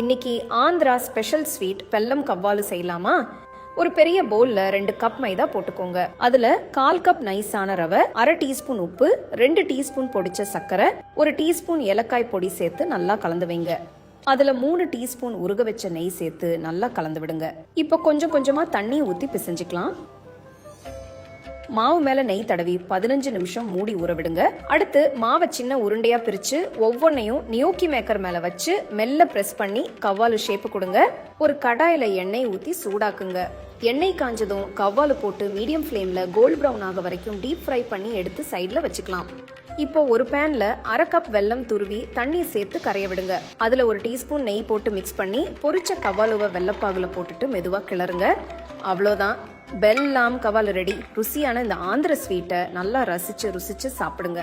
இன்னைக்கு Andhra special sweet வெல்லம் கவ்வாலு செய்யலாமா? ஒரு பெரிய பவுல்ல ரெண்டு கப் மைதா போட்டுக்கோங்க. அதுல கால் கப் நைஸான ரவை அரை டீஸ்பூன் உப்பு ரெண்டு டீஸ்பூன் பொடிச்ச சர்க்கரை ஒரு டீஸ்பூன் ஏலக்காய் பொடி சேர்த்து நல்லா கலந்து வைங்க. அதுல மூணு டீஸ்பூன் உருக வச்ச நெய் சேர்த்து நல்லா கலந்து விடுங்க. இப்போ கொஞ்சம் கொஞ்சமா தண்ணி ஊத்தி பிசைஞ்சுக்கலாம். மாவு மேல நெய் தடவி பதினஞ்சு நிமிஷம் மூடி ஊற விடுங்க அடுத்து மாவை சின்ன உருண்டையா பிரிச்சு ஒவ்வொன்றையும் நியோக்கி மேக்கர் மேல வச்சு மெல்ல பிரஸ் பண்ணி கவ்வாலு ஷேப்பு கொடுங்க. ஒரு கடாயில எண்ணெய் ஊத்தி சூடாக்குங்க. எண்ணெய் காஞ்சதும் கவ்வாலு போட்டு மீடியம் ஃப்ளேம்ல கோல்ட் ப்ரௌன் ஆக வரைக்கும் டீப் ஃப்ரை பண்ணி எடுத்து சைடில் வச்சுக்கலாம். இப்போ ஒரு பேன்ல அரை கப் வெல்லம் துருவி தண்ணீர் சேர்த்து கரைய விடுங்க. அதுல ஒரு டீஸ்பூன் நெய் போட்டு மிக்ஸ் பண்ணி பொரிச்ச கவாலுவை வெள்ளப்பாகுல போட்டுட்டு மெதுவா கிளறுங்க. அவ்வளோதான். பெல்லாம் கவால் ரெடி. ருசியான இந்த ஆந்திர ஸ்வீட்டை நல்லா ரசிச்சு ருசிச்சு சாப்பிடுங்க.